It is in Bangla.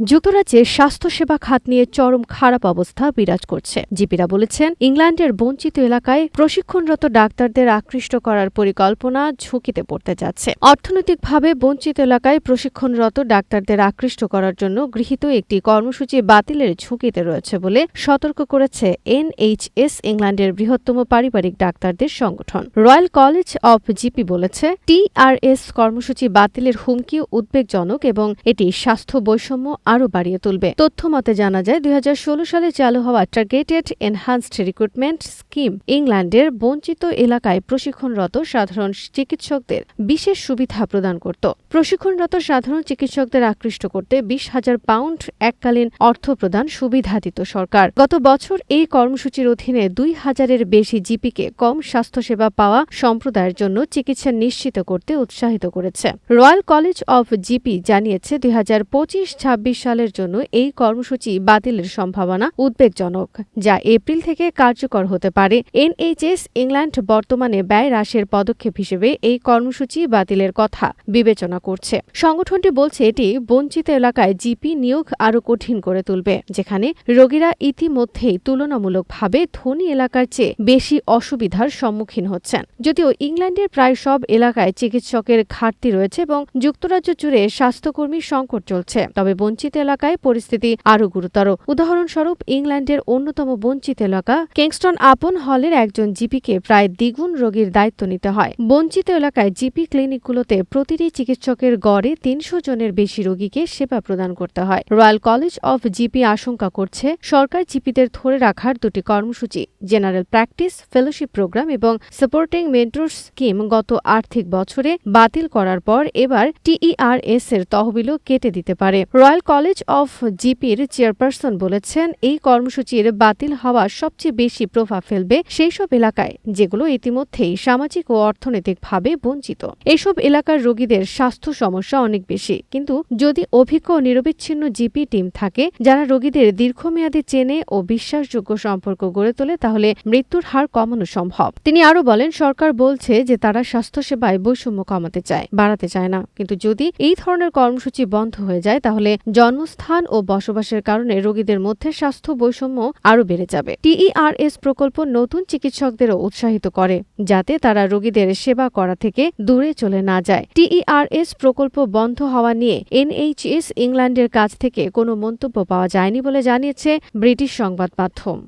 যুক্তরাজ্যে স্বাস্থ্যসেবা খাত নিয়ে চরম খারাপ অবস্থা বিরাজ করছে। জিপিরা বলেছেন, ইংল্যান্ডের বঞ্চিত এলাকায় প্রশিক্ষণরত ডাক্তারদের আকৃষ্ট করার পরিকল্পনা ঝুঁকিতে পড়তে যাচ্ছে। অর্থনৈতিকভাবে বঞ্চিত এলাকায় প্রশিক্ষণরত ডাক্তারদের আকৃষ্ট করার জন্য গৃহীত একটি কর্মসূচি বাতিলের ঝুঁকিতে রয়েছে বলে সতর্ক করেছে এনএইচএস, ইংল্যান্ডের বৃহত্তম পারিবারিক ডাক্তারদের সংগঠন। রয়্যাল কলেজ অব জিপি বলেছে, টিআরএস কর্মসূচি বাতিলের হুমকি উদ্বেগজনক এবং এটি স্বাস্থ্য বৈষম্য আরও বাড়িয়ে তুলবে। তথ্য মতে জানা যায়, দুই হাজার ষোলো সালে চালু হওয়া টার্গেটেড এনহান্সড রিক্রুটমেন্ট স্কিম ইংল্যান্ডের বঞ্চিত এলাকায় প্রশিক্ষণরত সাধারণ চিকিৎসকদের বিশেষ সুবিধা প্রদান করত। প্রশিক্ষণরত সাধারণ চিকিৎসকদের আকৃষ্ট করতে বিশ হাজার পাউন্ড এককালীন অর্থ প্রদান সুবিধা দিত সরকার। গত বছর এই কর্মসূচির অধীনে দুই হাজারের বেশি জিপিকে কম স্বাস্থ্যসেবা পাওয়া সম্প্রদায়ের জন্য চিকিৎসা নিশ্চিত করতে উৎসাহিত করেছে। রয়্যাল কলেজ অব জিপি জানিয়েছে, দুই হাজার পঁচিশ ছাব্বিশ সালের জন্য এই কর্মসূচি বাতিলের সম্ভাবনা উদ্বেগজনক, যা এপ্রিল থেকে কার্যকর হতে পারে। এনএইচএস ইংল্যান্ড বর্তমানে ব্যয় হ্রাসের পদক্ষেপ হিসেবে এই কর্মসূচি বাতিলের কথা বিবেচনা করছে। সংগঠনটি বলছে এটি বঞ্চিত এলাকায় জিপি নিয়োগ আরও কঠিন করে তুলবে, যেখানে রোগীরা ইতিমধ্যেই তুলনামূলকভাবে ধনী এলাকার চেয়ে বেশি অসুবিধার সম্মুখীন হচ্ছেন। যদিও ইংল্যান্ডের প্রায় সব এলাকায় চিকিৎসকের ঘাটতি রয়েছে এবং যুক্তরাজ্য জুড়ে স্বাস্থ্যকর্মী সংকট চলছে, তবে বঞ্চিত এলাকায় পরিস্থিতি আরও গুরুতর। উদাহরণস্বরূপ, ইংল্যান্ডের অন্যতম বঞ্চিত এলাকা কিংস্টন আপন হলের একজন জিপিকে প্রায় দ্বিগুণ রোগীর দায়িত্ব নিতে হয়। বঞ্চিত এলাকায় জিপি ক্লিনিকগুলোতে প্রতিটি চিকিৎসকের গড়ে তিনশো জনের বেশি রোগীকে সেবা প্রদান করতে হয়। রয়্যাল কলেজ অফ জিপি আশঙ্কা করছে, সরকার জিপিদের ধরে রাখার দুটি কর্মসূচি, জেনারেল প্র্যাকটিস, ফেলোশিপ প্রোগ্রাম এবং সাপোর্টিং মেন্টর স্কিম গত আর্থিক বছরে বাতিল করার পর এবার টিইআরএস এর তহবিলও কেটে দিতে পারে। রয়্যাল কলেজ অফ জিপির চেয়ারপারসন বলেছেন, এই কর্মসূচির বাতিল হওয়া সবচেয়ে বেশি প্রভাব ফেলবে সেই সব এলাকায়, যেগুলো ইতিমধ্যেই সামাজিক ও অর্থনৈতিকভাবে বঞ্চিত। এসব এলাকার রোগীদের স্বাস্থ্য সমস্যা অনেক বেশি, কিন্তু যদি অভিজ্ঞ নিরবিচ্ছিন্ন জিপি টিম থাকে, যারা রোগীদের দীর্ঘমেয়াদী চেনে ও বিশ্বাসযোগ্য সম্পর্ক গড়ে তোলে, তাহলে মৃত্যুর হার কমানো সম্ভব। তিনি আরও বলেন, সরকার বলছে যে তারা স্বাস্থ্যসেবায় বৈষম্য কমাতে চায়, বাড়াতে চায় না। কিন্তু যদি এই ধরনের কর্মসূচি বন্ধ হয়ে যায়, তাহলে জন্মস্থান ও বসবাসের কারণে রোগীদের মধ্যে স্বাস্থ্য বৈষম্য আরও বেড়ে যাবে। টিইআরএস প্রকল্প নতুন চিকিৎসকদেরও উৎসাহিত করে, যাতে তারা রোগীদের সেবা করা থেকে দূরে চলে না যায়। টিইআরএস প্রকল্প বন্ধ হওয়া নিয়ে এনএইচএস ইংল্যান্ডের কাছ থেকে কোনো মন্তব্য পাওয়া যায়নি বলে জানিয়েছে ব্রিটিশ সংবাদ মাধ্যম